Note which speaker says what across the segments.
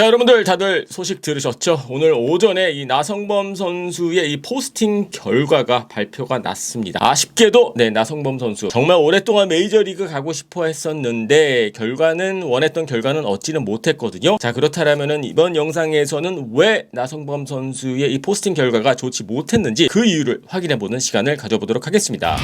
Speaker 1: 자, 여러분들 다들 소식 들으셨죠? 오늘 오전에 이 나성범 선수의 이 포스팅 결과가 발표가 났습니다. 아쉽게도 네 나성범 선수 정말 오랫동안 메이저리그 가고 싶어 했었는데 결과는 원했던 결과는 얻지는 못했거든요. 자 그렇다면은 이번 영상에서는 왜 나성범 선수의 이 포스팅 결과가 좋지 못했는지 그 이유를 확인해 보는 시간을 가져보도록 하겠습니다.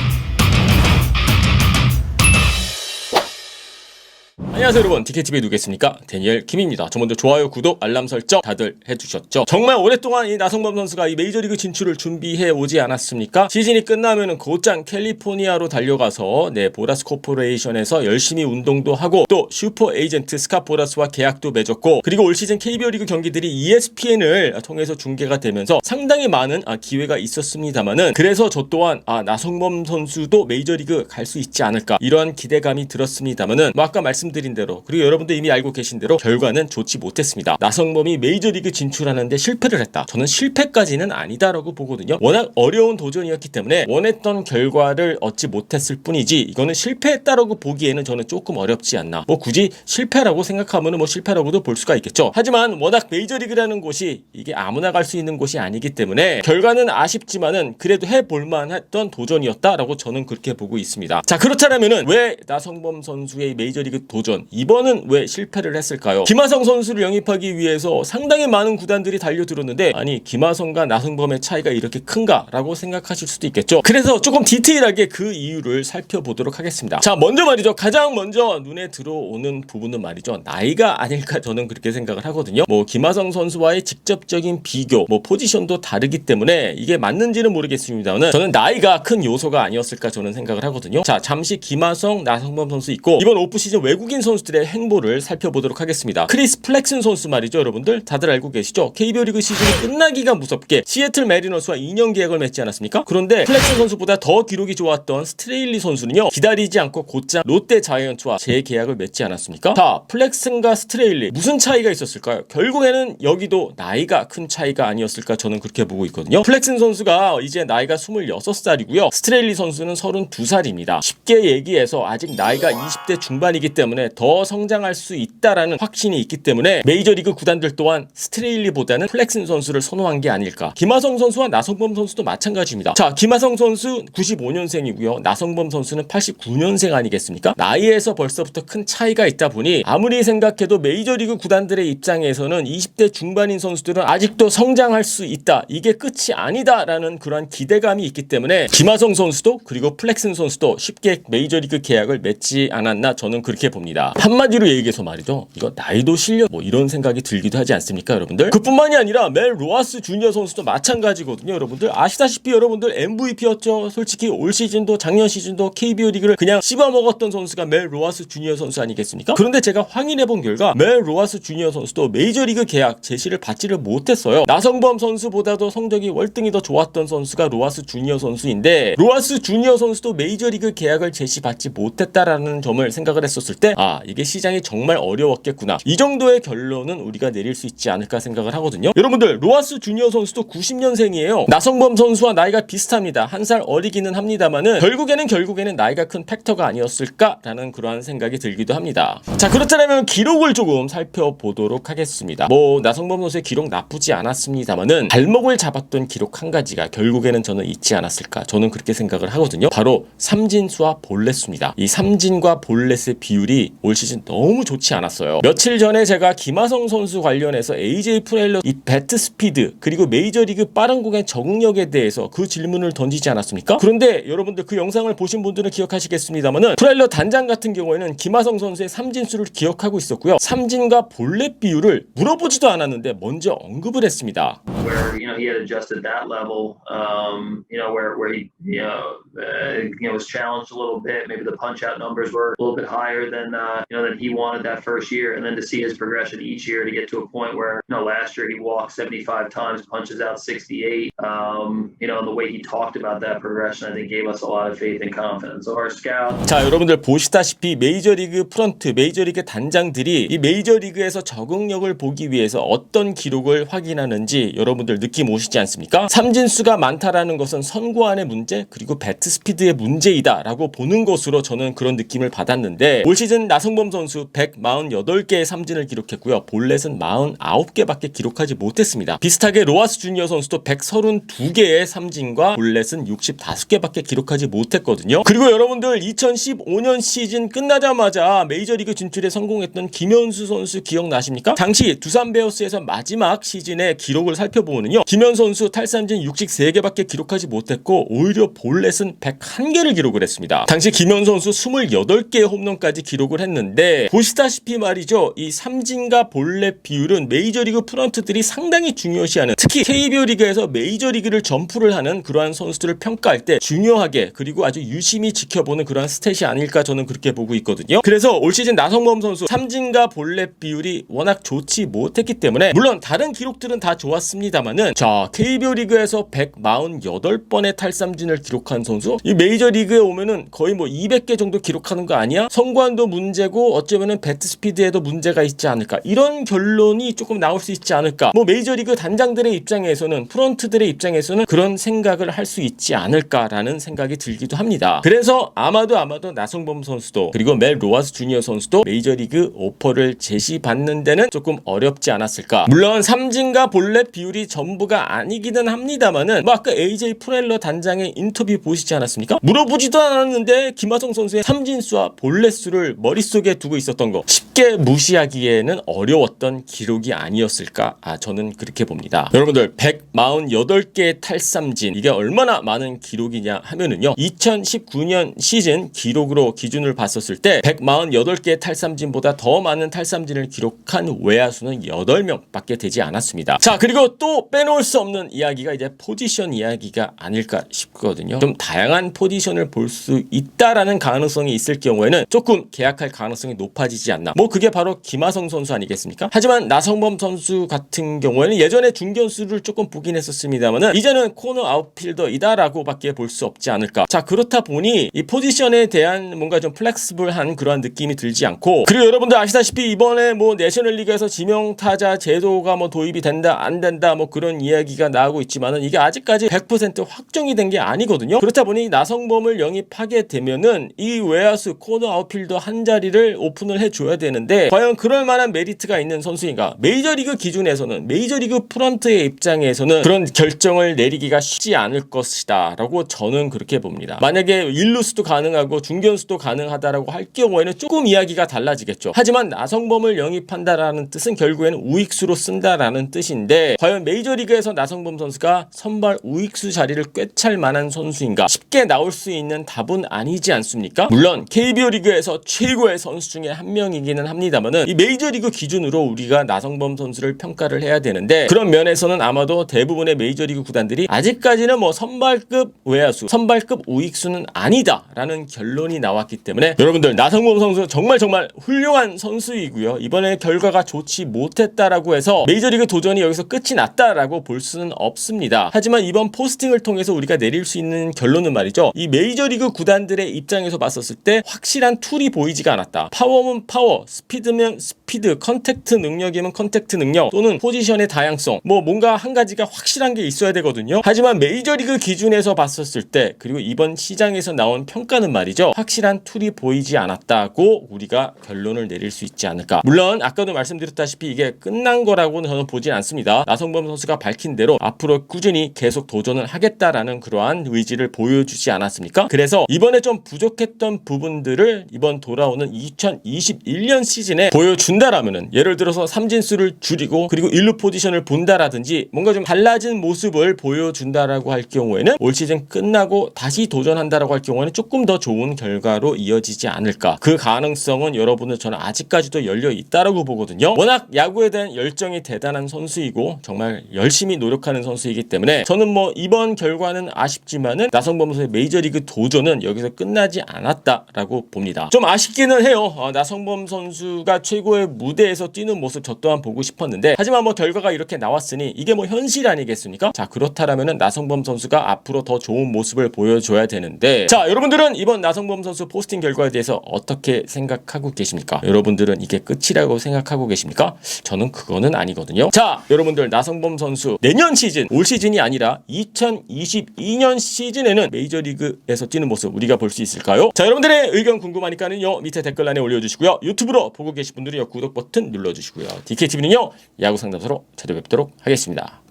Speaker 1: 안녕하세요 여러분 DKTV에 누구겠습니까? 데니엘 김입니다. 저 먼저 좋아요, 구독, 알람 설정 다들 해주셨죠? 정말 오랫동안 이 나성범 선수가 이 메이저리그 진출을 준비해 오지 않았습니까? 시즌이 끝나면은 곧장 캘리포니아로 달려가서 네 보라스 코퍼레이션에서 열심히 운동도 하고 또 슈퍼 에이전트 스카 보라스와 계약도 맺었고 그리고 올 시즌 KBO 리그 경기들이 ESPN을 통해서 중계가 되면서 상당히 많은 아, 기회가 있었습니다만은 그래서 저 또한 아 나성범 선수도 메이저리그 갈 수 있지 않을까 이러한 기대감이 들었습니다만은 뭐 아까 말씀드린 대로 그리고 여러분도 이미 알고 계신 대로 결과는 좋지 못했습니다. 나성범이 메이저리그 진출하는데 실패를 했다. 저는 실패까지는 아니다라고 보거든요. 워낙 어려운 도전이었기 때문에 원했던 결과를 얻지 못했을 뿐이지 이거는 실패했다라고 보기에는 저는 조금 어렵지 않나. 뭐 굳이 실패라고 생각하면은 뭐 실패라고도 볼 수가 있겠죠. 하지만 워낙 메이저리그라는 곳이 이게 아무나 갈 수 있는 곳이 아니기 때문에 결과는 아쉽지만은 그래도 해볼 만 했던 도전이었다라고 저는 그렇게 보고 있습니다. 자 그렇다면은 왜 나성범 선수의 메이저리그 도전 이번은 왜 실패를 했을까요? 김하성 선수를 영입하기 위해서 상당히 많은 구단들이 달려들었는데 아니 김하성과 나성범의 차이가 이렇게 큰가라고 생각하실 수도 있겠죠. 그래서 조금 디테일하게 그 이유를 살펴보도록 하겠습니다. 자 먼저 말이죠. 가장 먼저 눈에 들어오는 부분은 말이죠. 나이가 아닐까 저는 그렇게 생각을 하거든요. 뭐 김하성 선수와의 직접적인 비교, 뭐 포지션도 다르기 때문에 이게 맞는지는 모르겠습니다만 저는 나이가 큰 요소가 아니었을까 저는 생각을 하거든요. 자 잠시 김하성, 나성범 선수 있고 이번 오프 시즌 외국인 선수들의 행보를 살펴보도록 하겠습니다. 크리스 플렉슨 선수 말이죠, 여러분들 다들 알고 계시죠? KBO 리그 시즌이 끝나기가 무섭게 시애틀 메리너스와 2년 계약을 맺지 않았습니까? 그런데 플렉슨 선수보다 더 기록이 좋았던 스트레일리 선수는요 기다리지 않고 곧장 롯데 자이언츠와 재계약을 맺지 않았습니까? 자, 플렉슨과 스트레일리 무슨 차이가 있었을까요? 결국에는 여기도 나이가 큰 차이가 아니었을까 저는 그렇게 보고 있거든요. 플렉슨 선수가 이제 나이가 26살이고요. 스트레일리 선수는 32살입니다. 쉽게 얘기해서 아직 나이가 20대 중반이기 때문에 더 성장할 수 있다라는 확신이 있기 때문에 메이저리그 구단들 또한 스트레일리보다는 플렉슨 선수를 선호한 게 아닐까. 김하성 선수와 나성범 선수도 마찬가지입니다. 자, 김하성 선수 95년생이고요. 나성범 선수는 89년생 아니겠습니까? 나이에서 벌써부터 큰 차이가 있다 보니 아무리 생각해도 메이저리그 구단들의 입장에서는 20대 중반인 선수들은 아직도 성장할 수 있다. 이게 끝이 아니다라는 그러한 기대감이 있기 때문에 김하성 선수도 그리고 플렉슨 선수도 쉽게 메이저리그 계약을 맺지 않았나 저는 그렇게 봅니다. 한마디로 얘기해서 말이죠. 이거 나이도 실력 뭐 이런 생각이 들기도 하지 않습니까, 여러분들? 그뿐만이 아니라 멜 로아스 주니어 선수도 마찬가지거든요, 여러분들. 아시다시피 여러분들 MVP였죠. 솔직히 올 시즌도 작년 시즌도 KBO 리그를 그냥 씹어먹었던 선수가 멜 로아스 주니어 선수 아니겠습니까? 그런데 제가 확인해 본 결과 멜 로아스 주니어 선수도 메이저리그 계약 제시를 받지를 못했어요. 나성범 선수보다도 성적이 월등히 더 좋았던 선수가 로아스 주니어 선수인데 로아스 주니어 선수도 메이저리그 계약을 제시받지 못했다라는 점을 생각을 했었을 때 아 이게 시장이 정말 어려웠겠구나 이 정도의 결론은 우리가 내릴 수 있지 않을까 생각을 하거든요. 여러분들 로아스 주니어 선수도 90년생이에요. 나성범 선수와 나이가 비슷합니다. 한 살 어리기는 합니다만은 결국에는 결국에는 나이가 큰 팩터가 아니었을까라는 그러한 생각이 들기도 합니다. 자 그렇다면 기록을 조금 살펴보도록 하겠습니다. 뭐 나성범 선수의 기록 나쁘지 않았습니다만은 발목을 잡았던 기록 한 가지가 결국에는 저는 있지 않았을까 저는 그렇게 생각을 하거든요. 바로 삼진수와 볼넷수입니다. 이 삼진과 볼넷의 비율이 올 시즌 너무 좋지 않았어요. 며칠 전에 제가 김하성 선수 관련해서 AJ 프레일러 이 배트 스피드 그리고 메이저리그 빠른 공의 적응력에 대해서 그 질문을 던지지 않았습니까? 그런데 여러분들 그 영상을 보신 분들은 기억하시겠습니다만은 프레일러 단장 같은 경우에는 김하성 선수의 삼진수를 기억하고 있었고요. 삼진과 볼넷 비율을 물어보지도 않았는데 먼저 언급을 했습니다.
Speaker 2: where you know he had adjusted that level. Um, you know where where he you know uh, you know was challenged a little bit. Maybe the punch out numbers were a little bit higher than uh, you know than he wanted that first year, and then to see his progression each year to get to a point where you know last year he walked 75 times, punches out 68. Um, you know the way he talked about that progression, I think gave us a lot of faith and confidence. So our scout.
Speaker 1: 자, 여러분들 보시다시피 메이저리그 프런트, 메이저리그 단장들이 이 메이저리그에서 적응력을 보기 위해서 어떤 기록을 확인하는지 여러분들 느낌 오시지 않습니까? 삼진수가 많다라는 것은 선구안의 문제 그리고 배트 스피드의 문제이다라고 보는 것으로 저는 그런 느낌을 받았는데 올 시즌 나성범 선수 148개의 삼진을 기록했고요. 볼넷은 49개밖에 기록하지 못했습니다. 비슷하게 로하스 주니어 선수도 132개의 삼진과 볼넷은 65개밖에 기록하지 못했거든요. 그리고 여러분들 2015년 시즌 끝나자마자 메이저리그 진출에 성공했던 김현수 선수 기억나십니까? 당시 두산 베어스에서 마지막 시즌의 기록을 살펴보면요. 김현 선수 탈삼진 63개밖에 기록하지 못했고 오히려 볼넷은 101개를 기록을 했습니다. 당시 김현 선수 28개의 홈런까지 기록을 했 는데 보시다시피 말이죠. 이 삼진과 볼넷 비율은 메이저리그 프런트들이 상당히 중요시하는 특히 KBO 리그에서 메이저리그를 점프를 하는 그러한 선수들을 평가할 때 중요하게 그리고 아주 유심히 지켜보는 그러한 스탯이 아닐까 저는 그렇게 보고 있거든요. 그래서 올 시즌 나성범 선수 삼진과 볼넷 비율이 워낙 좋지 못했기 때문에 물론 다른 기록들은 다 좋았습니다만은 자 KBO 리그에서 148번의 탈삼진을 기록한 선수 이 메이저 리그에 오면은 거의 뭐 200개 정도 기록하는 거 아니야? 성관도 문제 고 어쩌면은 배트 스피드에도 문제가 있지 않을까 이런 결론이 조금 나올 수 있지 않을까 뭐 메이저리그 단장들의 입장에서는 프런트들의 입장에서는 그런 생각을 할 수 있지 않을까라는 생각이 들기도 합니다. 그래서 아마도 아마도 나성범 선수도 그리고 멜 로하스 주니어 선수도 메이저리그 오퍼를 제시받는 데는 조금 어렵지 않았을까. 물론 삼진과 볼넷 비율이 전부가 아니기는 합니다만은 뭐 아까 AJ 프렐러 단장의 인터뷰 보시지 않았습니까? 물어보지도 않았는데 김하성 선수의 삼진수와 볼넷 수를 머릿 속에 두고 있었던 거 쉽게 무시하기에는 어려웠던 기록이 아니었을까? 아 저는 그렇게 봅니다. 여러분들 148개의 탈삼진 이게 얼마나 많은 기록이냐 하면은요 2019년 시즌 기록으로 기준을 봤었을 때 148개의 탈삼진보다 더 많은 탈삼진을 기록한 외야수는 8명밖에 되지 않았습니다. 자 그리고 또 빼놓을 수 없는 이야기가 이제 포지션 이야기가 아닐까 싶거든요. 좀 다양한 포지션을 볼 수 있다라는 가능성이 있을 경우에는 조금 계약할 가능성이 높아지지 않나. 뭐 그게 바로 김하성 선수 아니겠습니까? 하지만 나성범 선수 같은 경우에는 예전에 중견수를 조금 보긴 했었습니다만은 이제는 코너 아웃필더이다라고밖에 볼 수 없지 않을까. 자 그렇다 보니 이 포지션에 대한 뭔가 좀 플렉스블한 그러한 느낌이 들지 않고 그리고 여러분들 아시다시피 이번에 뭐 내셔널리그에서 지명타자 제도가 뭐 도입이 된다 안 된다 뭐 그런 이야기가 나오고 있지만은 이게 아직까지 100% 확정이 된 게 아니거든요. 그렇다 보니 나성범을 영입하게 되면은 이 외야수 코너 아웃필더 한 자리 를 오픈을 해줘야 되는데 과연 그럴 만한 메리트가 있는 선수인가? 메이저리그 기준에서는 메이저리그 프런트의 입장에서는 그런 결정을 내리기가 쉽지 않을 것이다 라고 저는 그렇게 봅니다. 만약에 일루수도 가능하고 중견수도 가능하다라고 할 경우에는 조금 이야기가 달라지겠죠. 하지만 나성범을 영입한다라는 뜻은 결국에는 우익수로 쓴다라는 뜻인데 과연 메이저리그에서 나성범 선수가 선발 우익수 자리를 꿰찰 만한 선수인가? 쉽게 나올 수 있는 답은 아니지 않습니까? 물론 KBO 리그에서 최고의 선수 중에 한 명이기는 합니다만은 이 메이저리그 기준으로 우리가 나성범 선수를 평가를 해야 되는데 그런 면에서는 아마도 대부분의 메이저리그 구단들이 아직까지는 뭐 선발급 외야수, 선발급 우익수는 아니다라는 결론이 나왔기 때문에 여러분들 나성범 선수 정말 정말 훌륭한 선수이고요. 이번에 결과가 좋지 못했다라고 해서 메이저리그 도전이 여기서 끝이 났다라고 볼 수는 없습니다. 하지만 이번 포스팅을 통해서 우리가 내릴 수 있는 결론은 말이죠. 이 메이저리그 구단들의 입장에서 봤었을 때 확실한 툴이 보이지가 않았다. 파워면 파워, 스피드면 스피드, 컨택트 능력이면 컨택트 능력 또는 포지션의 다양성 뭐 뭔가 한 가지가 확실한 게 있어야 되거든요. 하지만 메이저리그 기준에서 봤었을 때 그리고 이번 시장에서 나온 평가는 말이죠. 확실한 툴이 보이지 않았다고 우리가 결론을 내릴 수 있지 않을까. 물론 아까도 말씀드렸다시피 이게 끝난 거라고는 저는 보진 않습니다. 나성범 선수가 밝힌 대로 앞으로 꾸준히 계속 도전을 하겠다라는 그러한 의지를 보여주지 않았습니까? 그래서 이번에 좀 부족했던 부분들을 이번 돌아오는 2021년 시즌에 보여 준다라면은 예를 들어서 삼진수를 줄이고 그리고 일루 포지션을 본다라든지 뭔가 좀 달라진 모습을 보여준다라고 할 경우에는 올 시즌 끝나고 다시 도전한다라고 할 경우에는 조금 더 좋은 결과로 이어지지 않을까. 그 가능성은 여러분은 저는 아직까지도 열려 있다라고 보거든요. 워낙 야구에 대한 열정이 대단한 선수이고 정말 열심히 노력하는 선수이기 때문에 저는 뭐 이번 결과는 아쉽지만은 나성범 선수의 메이저리그 도전은 여기서 끝나지 않았다라고 봅니다. 좀 아쉽기는 해요. 어, 나성범 선수가 최고의 프로페셔널 무대에서 뛰는 모습 저 또한 보고 싶었는데 하지만 뭐 결과가 이렇게 나왔으니 이게 뭐 현실 아니겠습니까? 자 그렇다라면은 나성범 선수가 앞으로 더 좋은 모습을 보여줘야 되는데 자 여러분들은 이번 나성범 선수 포스팅 결과에 대해서 어떻게 생각하고 계십니까? 여러분들은 이게 끝이라고 생각하고 계십니까? 저는 그거는 아니거든요. 자 여러분들 나성범 선수 내년 시즌 올 시즌이 아니라 2022년 시즌에는 메이저리그에서 뛰는 모습 우리가 볼 수 있을까요? 자 여러분들의 의견 궁금하니까는요 밑에 댓글란에 올려주시고요 유튜브로 보고 계신 분들은요 구독 버튼 눌러주시고요 DKTV는요 야구 상담소로 찾아뵙도록 하겠습니다.